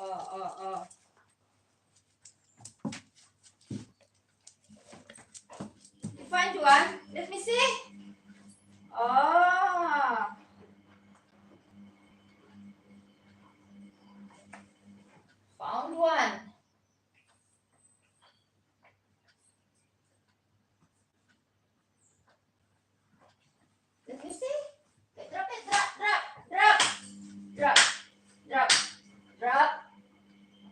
oh, oh, oh. You find one? Let me see. Oh. Found one. Let me see. Okay, drop it, drop, drop, drop, drop, drop, drop.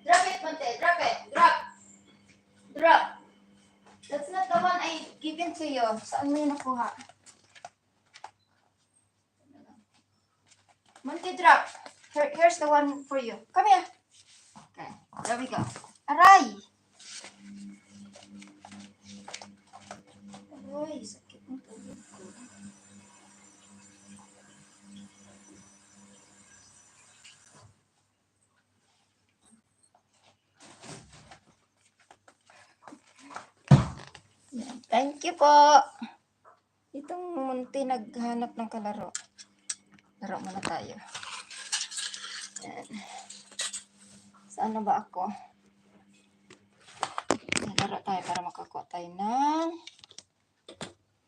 Drop it, Monte, drop it, drop, drop. That's not the one You. Saan mo yun nakuha? Monte, drop. Here, here's the one for you. Come here. Okay, there we go. Aray, sakit ng tulog ko. Yan. Thank you po. Itong munti naghanap ng kalaro. Laro muna tayo. Yan. Saan na ba ako? Laro tayo para makakuha tayo ng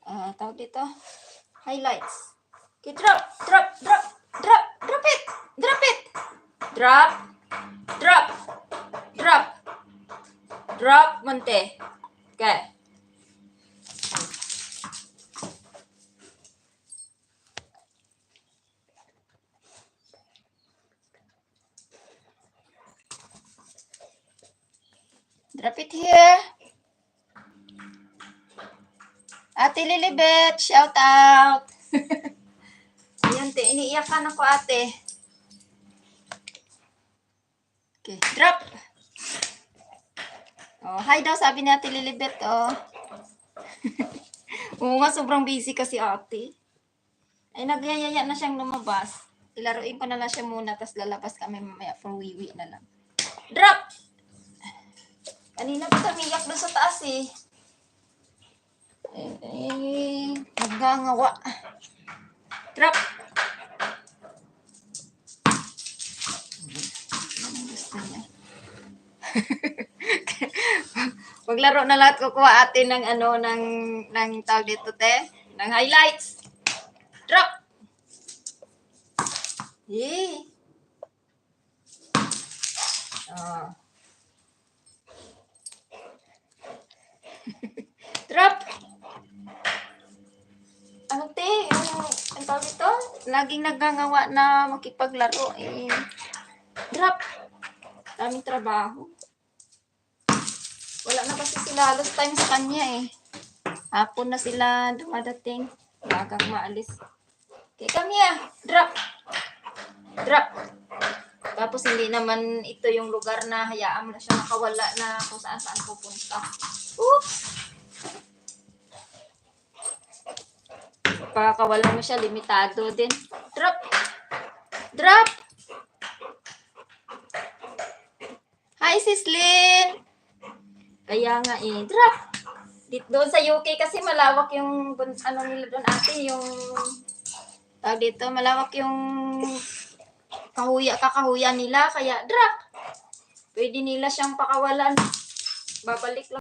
ah tawag dito highlights. Okay, drop, drop, drop, drop, drop it, drop it, drop, drop, drop, drop, munti. Okay. Drop here. Ate Lilibet, shout out. Ayan, te, iniiyakan ako ate. Okay, drop. Oh, hi daw sabi ni Ate Lilibet, oh. Oo nga, sobrang busy kasi ate. Ay, nagyayaya na siyang lumabas. Ilaruin ko na lang siya muna, tapos lalabas kami mamaya for wiwi na lang. Drop! Kanina pa tumiyak doon sa taas eh. Eh, eh nagngangawa. Ano gusto niya? Maglaro na lahat kukuha atin ng ano ng ng tawag dito te, ng highlights. Drop. Yay. Oh. Drop. Ano te, yung ang tawag dito, laging nagngangawa na makipaglaro eh. Drop. Daming trabaho. Wala na kasi sila halos time sa kanya eh. Hapon na sila dumadating. Magang maalis. Okay, come here. Drop. Drop. Tapos hindi naman ito yung lugar na hayaan mo na siya makawala na kung saan saan pupunta. Oops! Pagkakawala mo siya, limitado din. Drop! Drop! Hi, Sislin! Kaya nga eh, drop. Dito doon sa UK kasi malawak yung ano nila doon ate, yung tawag dito, malawak yung kahuya kakahuya nila kaya drop. Pwede nila siyang pakawalan. Babalik lang